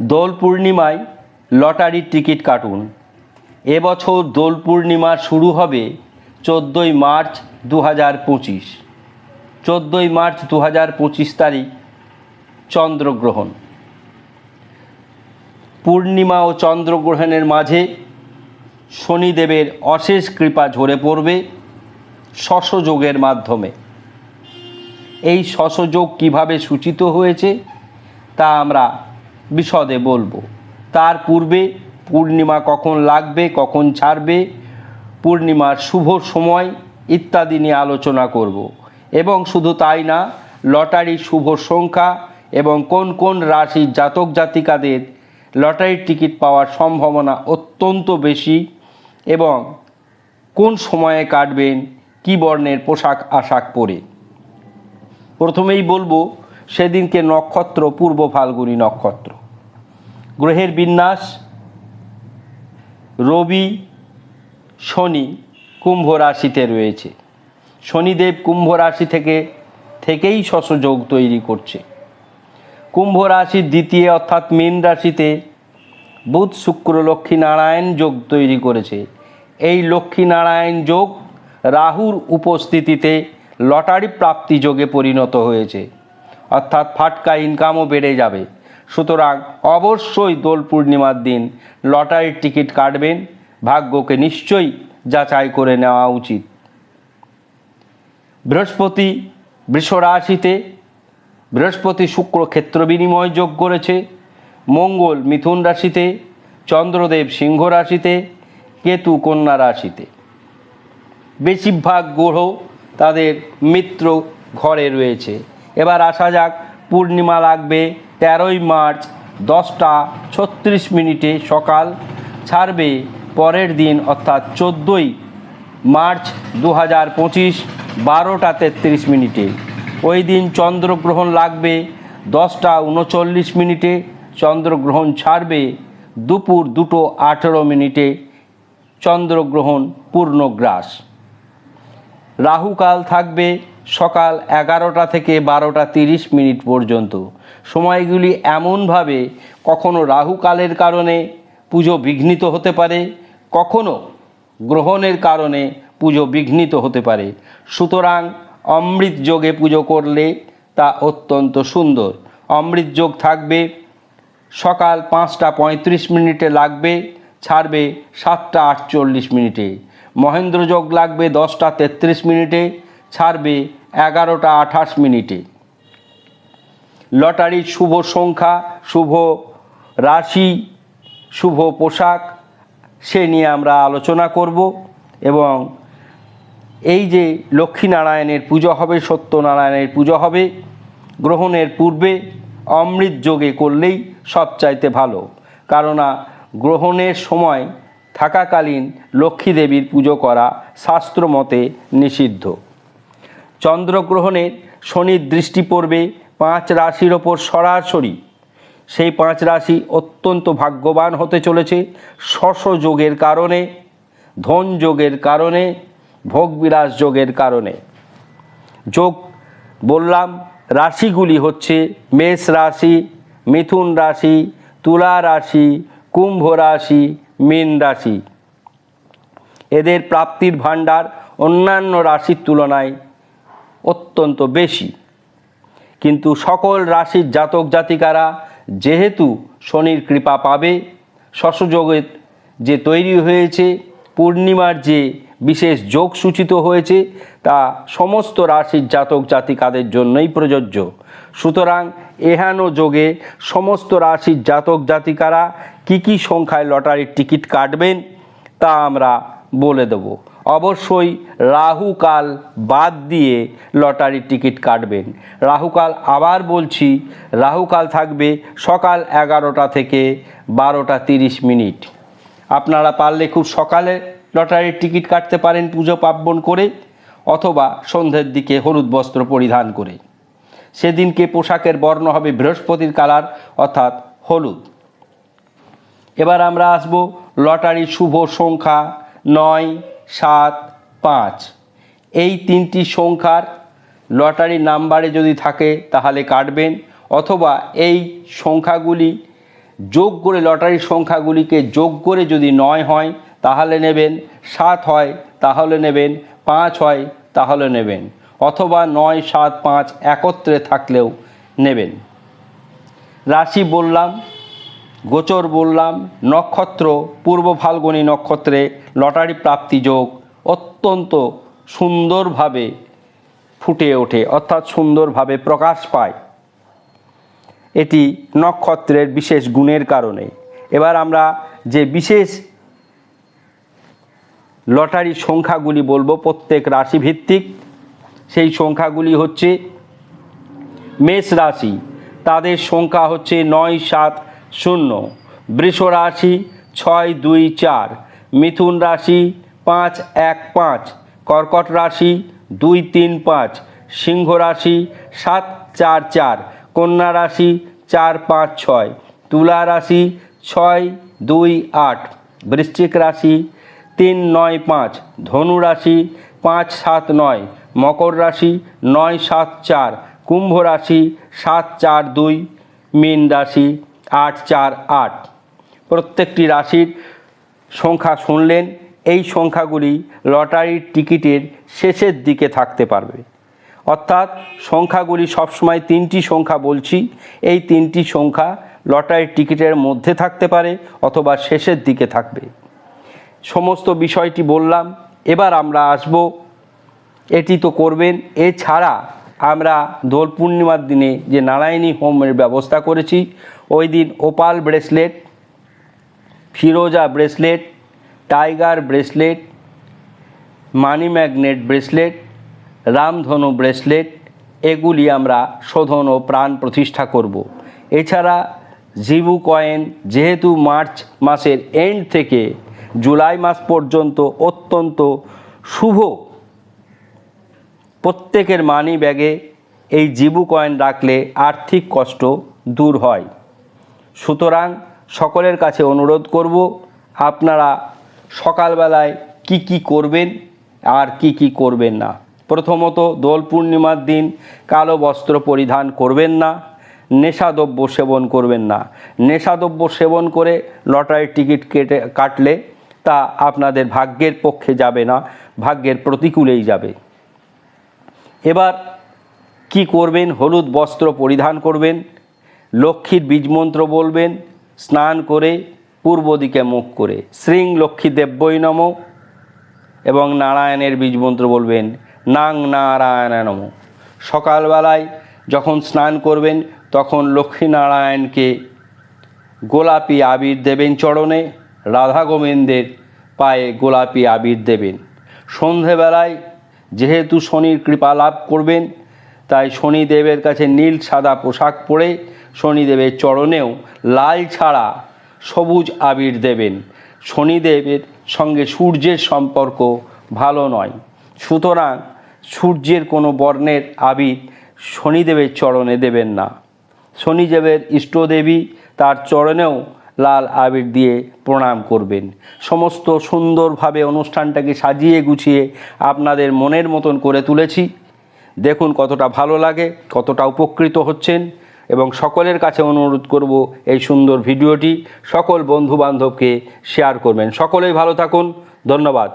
দোল পূর্ণিমায় লটারির টিকিট কাটুন। এবছর দোল পূর্ণিমা শুরু হবে চোদ্দোই মার্চ দু হাজার পঁচিশ। চোদ্দোই মার্চ দু হাজার পঁচিশ তারিখ চন্দ্রগ্রহণ। পূর্ণিমা ও চন্দ্রগ্রহণের মাঝে শনিদেবের অশেষ কৃপা ঝরে পড়বে শশযোগের মাধ্যমে। এই শশযোগ কীভাবে সূচিত হয়েছে তা আমরা বিশদে বলব। তার পূর্বে পূর্ণিমা কখন লাগবে, কখন ছাড়বে, পূর্ণিমার শুভ সময় ইত্যাদি নিয়ে আলোচনা করব। এবং শুধু তাই না লটারির শুভ সংখ্যা এবং কোন কোন রাশির জাতক জাতিকাদের লটারির টিকিট পাওয়ার সম্ভাবনা অত্যন্ত বেশি এবং কোন সময়ে কাটবেন, কী বর্ণের পোশাক আশাক পরে। প্রথমেই বলব, সেদিনকে নক্ষত্র পূর্ব ফাল্গুনি নক্ষত্র। গ্রহের বিন্যাস, রবি, শনি কুম্ভ রাশিতে রয়েছে। শনিদেব কুম্ভ রাশি থেকে, থেকেই শশযোগ তৈরি করছে। কুম্ভ রাশির দ্বিতীয় অর্থাৎ মীন রাশিতে বুধ, শুক্র লক্ষ্মী নারায়ণ যোগ তৈরি করেছে। এই লক্ষ্মী নারায়ণ যোগ রাহুর উপস্থিতিতে লটারি প্রাপ্তি যোগে পরিণত হয়েছে। অর্থাৎ ফাটকা ইনকামও বেড়ে যাবে। সুতরাং অবশ্যই দোল পূর্ণিমার দিন লটারির টিকিট কাটবেন, ভাগ্যকে নিশ্চয়ই যাচাই করে নেওয়া উচিত। বৃহস্পতি বৃষ রাশিতে বৃহস্পতি শুক্র ক্ষেত্র বিনিময় যোগ করেছে, মঙ্গল মিথুন রাশিতে, চন্দ্রদেব সিংহ রাশিতে, কেতু কন্যা রাশিতে। বেশিরভাগ গ্রহ তাদের মিত্র ঘরে রয়েছে। এবার আসা যাক, পূর্ণিমা লাগবে তেরোই মার্চ দশটা ছত্রিশ মিনিটে সকাল ছাড়বে পরের দিন, অর্থাৎ চোদ্দোই মার্চ দু হাজার পঁচিশ, বারোটা তেত্রিশ মিনিটে। ওই দিন চন্দ্রগ্রহণ লাগবে দশটা উনচল্লিশ মিনিটে, চন্দ্রগ্রহণ ছাড়বে দুপুর দুটো আঠেরো মিনিটে, চন্দ্রগ্রহণ পূর্ণগ্রাস রাহুকাল থাকবে সকাল এগারোটা থেকে বারোটা তিরিশ মিনিট পর্যন্ত। সময়গুলি এমনভাবে কখনো রাহুকালের কারণে পুজো বিঘ্নিত হতে পারে, কখনো গ্রহণের কারণে পুজো বিঘ্নিত হতে পারে। সুতরাং অমৃত যোগে পুজো করলে তা অত্যন্ত সুন্দর। অমৃত যোগ থাকবে, সকাল পাঁচটা পঁয়ত্রিশ মিনিটে লাগবে, ছাড়বে সাতটা আটচল্লিশ মিনিটে। মহেন্দ্র যোগ লাগবে দশটা তেত্রিশ মিনিটে ছাড়বে এগারোটা আঠাশ মিনিটে। লটারির শুভ সংখ্যা, শুভ রাশি, শুভ পোশাক, সে নিয়ে আমরা আলোচনা করব এবং এই যে লক্ষ্মীনারায়ণের পুজো হবে, সত্যনারায়ণের পুজো হবে, গ্রহণের পূর্বে অমৃত যোগে করলেই সবচাইতে ভালো। কেননা গ্রহণের সময় থাকাকালীন লক্ষ্মী দেবীর পুজো করা শাস্ত্রমতে নিষিদ্ধ। চন্দ্রগ্রহণের শনির দৃষ্টি পড়বে পাঁচ রাশির ওপর সরাসরি। সেই পাঁচ রাশি অত্যন্ত ভাগ্যবান হতে চলেছে শশ যোগের কারণে, ধন যোগের কারণে ভোগবিলাস যোগের কারণে। যোগ বললাম, রাশিগুলি হচ্ছে মেষ রাশি, মিথুন রাশি, তুলা রাশি, কুম্ভ রাশি, মীন রাশি। এদের প্রাপ্তির ভাণ্ডার অন্যান্য রাশির তুলনায় অত্যন্ত বেশি। কিন্তু সকল রাশির জাতক জাতিকারা যেহেতু শনির কৃপা পাবে শশযোগের যে তৈরি হয়েছে, পূর্ণিমার যে বিশেষ যোগ সূচিত হয়েছে, তা সমস্ত রাশির জাতক জাতিকাদের জন্যই প্রযোজ্য। সুতরাং এহেন যোগে সমস্ত রাশির জাতক জাতিকারা কি কি সংখ্যায় লটারির টিকিট কাটবেন, তা আমরা বলে দেব। অবশ্যই রাহুকাল বাদ দিয়ে লটারির টিকিট কাটবেন। রাহুকাল আবার বলছি, রাহুকাল থাকবে সকাল এগারোটা থেকে বারোটা তিরিশ মিনিট। আপনারা পারলে খুব সকালে লটারির টিকিট কাটতে পারেন পুজো পার্বণ করে, অথবা সন্ধ্যের দিকে হলুদ বস্ত্র পরিধান করে। সেদিনকে পোশাকের বর্ণ হবে বৃহস্পতির কালার, অর্থাৎ হলুদ। এবার আমরা আসব লটারির শুভ সংখ্যা নয় সাত, পাঁচ। এই তিনটি সংখ্যার লটারি নাম্বারে যদি থাকে, তাহলে কাটবেন। অথবা এই সংখ্যাগুলি যোগ করে, লটারির সংখ্যাগুলিকে যোগ করে যদি নয় হয়, তাহলে নেবেন সাত হয়, তাহলে নেবেন পাঁচ হয়, তাহলে নেবেন। অথবা নয়, সাত, পাঁচ একত্রে থাকলেও নেবেন। রাশি বললাম গোচর বললাম, নক্ষত্র, পূর্ব ফাল্গুনী নক্ষত্রে লটারি প্রাপ্তি যোগ অত্যন্ত সুন্দরভাবে ফুটে ওঠে, অর্থাৎ সুন্দরভাবে প্রকাশ পায়। এটি নক্ষত্রের বিশেষ গুণের কারণে। এবার আমরা যে বিশেষ লটারির সংখ্যাগুলি বলব প্রত্যেক রাশি ভিত্তিক সেই সংখ্যাগুলি হচ্ছে মেষ রাশি। তাদের সংখ্যা হচ্ছে নয়, সাত শূন্য। বৃষ রাশি ছয় দুই চার। মিথুন রাশি পাঁচ এক পাঁচ। কর্কট রাশি দুই তিন পাঁচ। সিংহ রাশি সাত চার চার। কন্যা রাশি চার পাঁচ ছয়। তুলা রাশি ছয় দুই আট। বৃশ্চিক রাশি তিন নয় পাঁচ। ধনু রাশি পাঁচ সাত নয়। মকর রাশি নয় সাত চার। কুম্ভ রাশি সাত চার দুই। মীন রাশি আট চার আট। প্রত্যেকটি রাশির সংখ্যা শুনলেন, এই সংখ্যাগুলি লটারির টিকিটের শেষের দিকে থাকতে পারবে। অর্থাৎ সংখ্যাগুলি সবসময় তিনটি সংখ্যা বলছি, এই তিনটি সংখ্যা লটারির টিকিটের মধ্যে থাকতে পারে অথবা শেষের দিকে থাকবে। সমস্ত বিষয়টি বললাম, এবার আমরা আসব, এটি তো করবেন, এছাড়া আমরা দোল পূর্ণিমার দিনে যে নারায়ণী হোমের ব্যবস্থা করেছি, ওই দিন ওপাল ব্রেসলেট, ফিরোজা bracelet, tiger bracelet, money magnet bracelet, রামধনু ব্রেসলেট, এগুলি আমরা শোধন ও প্রাণ প্রতিষ্ঠা করব। এছাড়া জিবু কয়েন যেহেতু মার্চ মাসের এন্ড থেকে জুলাই মাস পর্যন্ত অত্যন্ত শুভ প্রত্যেকের মানি ব্যাগে এই জিবু কয়েন রাখলে আর্থিক কষ্ট দূর হয়। সুতরাং সকলের কাছে অনুরোধ করব, আপনারা সকালবেলায় কি কি করবেন আর কি কি করবেন না। প্রথমত দোল পূর্ণিমার দিন কালো বস্ত্র পরিধান করবেন না নেশাদ্রব্য সেবন করবেন না। নেশাদ্রব্য সেবন করে লটারির টিকিট কেটে কাটলে তা আপনাদের ভাগ্যের পক্ষে যাবে না, ভাগ্যের প্রতিকূলেই যাবে। এবার কি করবেন? হলুদ বস্ত্র পরিধান করবেন, লক্ষ্মীর বীজমন্ত্র বলবেন, স্নান করে পূর্ব দিকে মুখ করে। শ্রীং লক্ষ্মী দেব্যই নম। এবং নারায়ণের বীজমন্ত্র বলবেন, নাং নারায়ণ নম। সকালবেলায় যখন স্নান করবেন, তখন লক্ষ্মীনারায়ণকে গোলাপি আবির দেবেন চরণে, রাধা গোবিন্দের পায়ে গোলাপি আবির দেবেন। সন্ধেবেলায় যেহেতু শনির কৃপা লাভ করবেন, তাই শনিদেবের কাছে নীল সাদা পোশাক পরে শনিদেবের চরণেও লাল ছাড়া সবুজ আবির দেবেন। শনিদেবের সঙ্গে সূর্যের সম্পর্ক ভালো নয়। সুতরাং সূর্যের কোনো বর্ণের আবির শনিদেবের চরণে দেবেন না। শনিদেবের ইষ্টদেবী তার চরণেও লাল আবির দিয়ে প্রণাম করবেন। সমস্ত সুন্দরভাবে অনুষ্ঠানটাকে সাজিয়ে গুছিয়ে আপনাদের মনের মতন করে তুলেছি। দেখুন কতটা ভালো লাগে, কতটা উপকৃত হচ্ছেন এবং সকলের কাছে অনুরোধ করব এই সুন্দর ভিডিওটি সকল বন্ধু বান্ধবকে শেয়ার করবেন। সকলেই ভালো থাকুন, ধন্যবাদ।